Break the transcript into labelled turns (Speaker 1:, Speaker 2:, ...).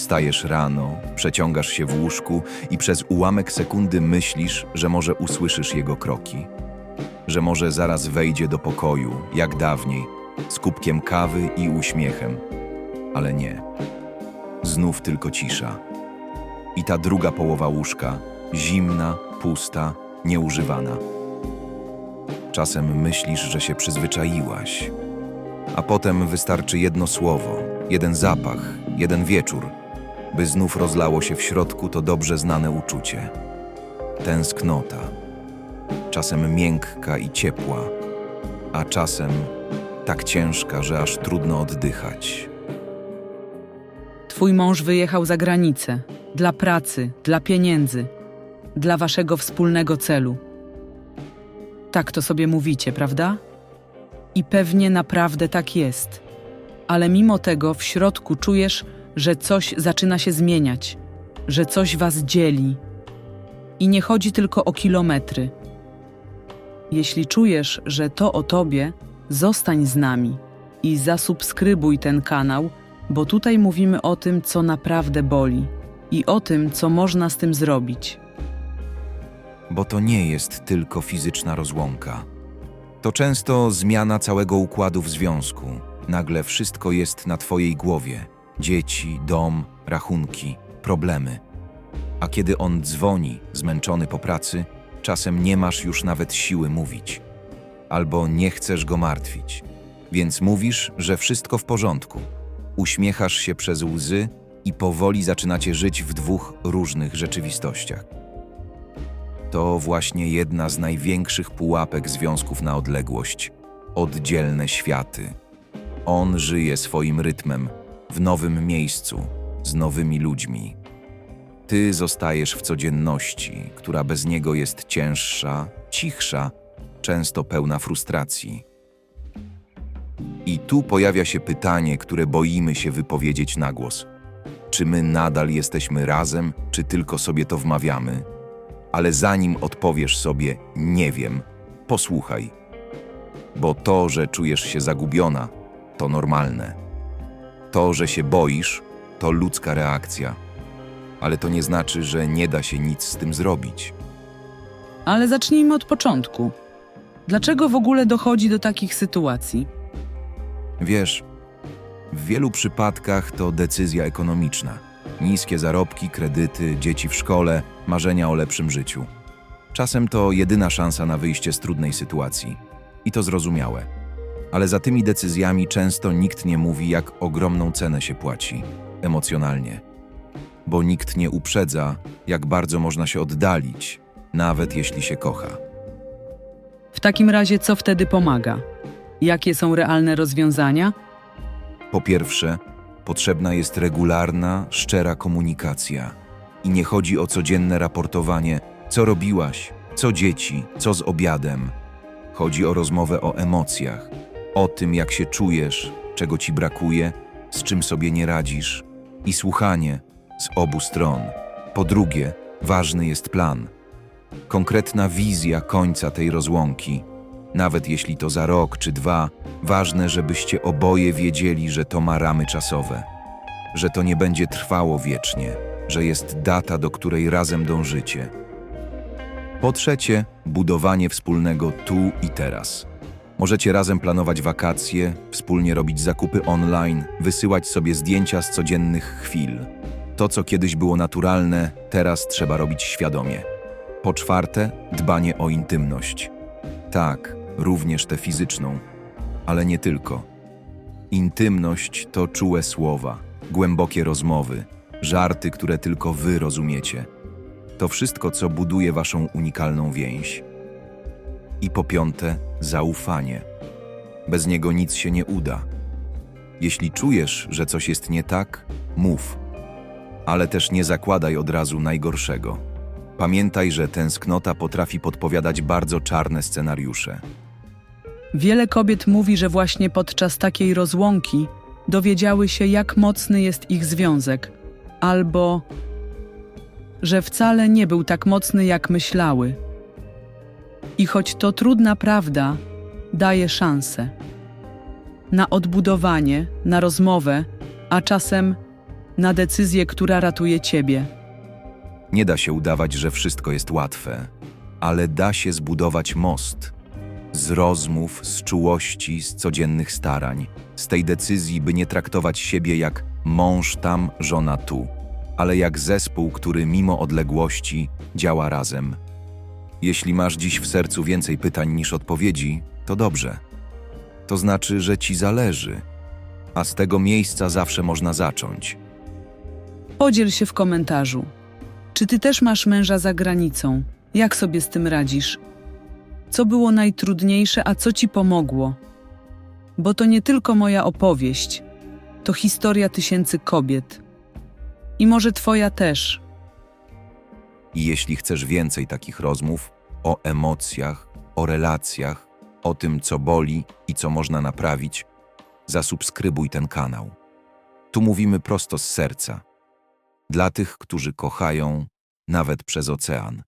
Speaker 1: Wstajesz rano, przeciągasz się w łóżku i przez ułamek sekundy myślisz, że może usłyszysz jego kroki. Że może zaraz wejdzie do pokoju, jak dawniej, z kubkiem kawy i uśmiechem. Ale nie. Znów tylko cisza. I ta druga połowa łóżka, zimna, pusta, nieużywana. Czasem myślisz, że się przyzwyczaiłaś, a potem wystarczy jedno słowo, jeden zapach, jeden wieczór, by znów rozlało się w środku to dobrze znane uczucie. Tęsknota. Czasem miękka i ciepła, a czasem tak ciężka, że aż trudno oddychać.
Speaker 2: Twój mąż wyjechał za granicę dla pracy, dla pieniędzy, dla waszego wspólnego celu. Tak to sobie mówicie, prawda? I pewnie naprawdę tak jest. Ale mimo tego w środku czujesz, że coś zaczyna się zmieniać, że coś was dzieli. I nie chodzi tylko o kilometry. Jeśli czujesz, że to o tobie, zostań z nami i zasubskrybuj ten kanał, bo tutaj mówimy o tym, co naprawdę boli i o tym, co można z tym zrobić.
Speaker 1: bo to nie jest tylko fizyczna rozłąka. To często zmiana całego układu w związku. Nagle wszystko jest na Twojej głowie: dzieci, dom, rachunki, problemy. A kiedy on dzwoni, zmęczony po pracy, czasem nie masz już nawet siły mówić, albo nie chcesz go martwić, więc mówisz, że wszystko w porządku. Uśmiechasz się przez łzy i powoli zaczynacie żyć w dwóch różnych rzeczywistościach. To właśnie jedna z największych pułapek związków na odległość oddzielne światy. On żyje swoim rytmem, w nowym miejscu, z nowymi ludźmi. Ty zostajesz w codzienności, która bez niego jest cięższa, cichsza, często pełna frustracji. I tu pojawia się pytanie, które boimy się wypowiedzieć na głos. Czy my nadal jesteśmy razem, czy tylko sobie to wmawiamy? ale zanim odpowiesz sobie nie wiem, posłuchaj. Bo to, że czujesz się zagubiona, to normalne. To, że się boisz, to ludzka reakcja. Ale to nie znaczy, że nie da się nic z tym zrobić.
Speaker 2: Ale zacznijmy od początku. Dlaczego w ogóle dochodzi do takich sytuacji?
Speaker 1: Wiesz, w wielu przypadkach to decyzja ekonomiczna. Niskie zarobki, kredyty, dzieci w szkole, marzenia o lepszym życiu. Czasem to jedyna szansa na wyjście z trudnej sytuacji. I to zrozumiałe. Ale za tymi decyzjami często nikt nie mówi, jak ogromną cenę się płaci emocjonalnie. Bo nikt nie uprzedza, jak bardzo można się oddalić, nawet jeśli się kocha.
Speaker 2: W takim razie, co wtedy pomaga? Jakie są realne rozwiązania?
Speaker 1: Po pierwsze, potrzebna jest regularna, szczera komunikacja. I nie chodzi o codzienne raportowanie, co robiłaś, co dzieci, co z obiadem. Chodzi o rozmowę o emocjach, o tym, jak się czujesz, czego ci brakuje, z czym sobie nie radzisz, i słuchanie z obu stron. Po drugie, ważny jest plan. Konkretna wizja końca tej rozłąki. Nawet jeśli to za rok czy dwa, ważne, żebyście oboje wiedzieli, że to ma ramy czasowe, że to nie będzie trwało wiecznie, że jest data, do której razem dążycie. Po trzecie, budowanie wspólnego tu i teraz. Możecie razem planować wakacje, wspólnie robić zakupy online, wysyłać sobie zdjęcia z codziennych chwil. To, co kiedyś było naturalne, teraz trzeba robić świadomie. Po czwarte, dbanie o intymność. Tak, również tę fizyczną, ale nie tylko. Intymność to czułe słowa, głębokie rozmowy, żarty, które tylko wy rozumiecie. To wszystko, co buduje waszą unikalną więź. I po piąte, zaufanie. Bez niego nic się nie uda. Jeśli czujesz, że coś jest nie tak, mów. Ale też nie zakładaj od razu najgorszego. Pamiętaj, że tęsknota potrafi podpowiadać bardzo czarne scenariusze.
Speaker 2: Wiele kobiet mówi, że właśnie podczas takiej rozłąki dowiedziały się, jak mocny jest ich związek, albo że wcale nie był tak mocny, jak myślały. I choć to trudna prawda, daje szansę na odbudowanie, na rozmowę, a czasem na decyzję, która ratuje ciebie.
Speaker 1: Nie da się udawać, że wszystko jest łatwe, ale da się zbudować most. Z rozmów, z czułości, z codziennych starań, z tej decyzji, by nie traktować siebie jak mąż tam, żona tu, ale jak zespół, który mimo odległości działa razem. Jeśli masz dziś w sercu więcej pytań niż odpowiedzi, to dobrze. To znaczy, że ci zależy, a z tego miejsca zawsze można zacząć.
Speaker 2: Podziel się w komentarzu. Czy ty też masz męża za granicą? Jak sobie z tym radzisz? Co było najtrudniejsze, a co ci pomogło? Bo to nie tylko moja opowieść, to historia tysięcy kobiet. I może twoja też.
Speaker 1: I jeśli chcesz więcej takich rozmów o emocjach, o relacjach, o tym, co boli i co można naprawić, zasubskrybuj ten kanał. Tu mówimy prosto z serca. Dla tych, którzy kochają nawet przez ocean.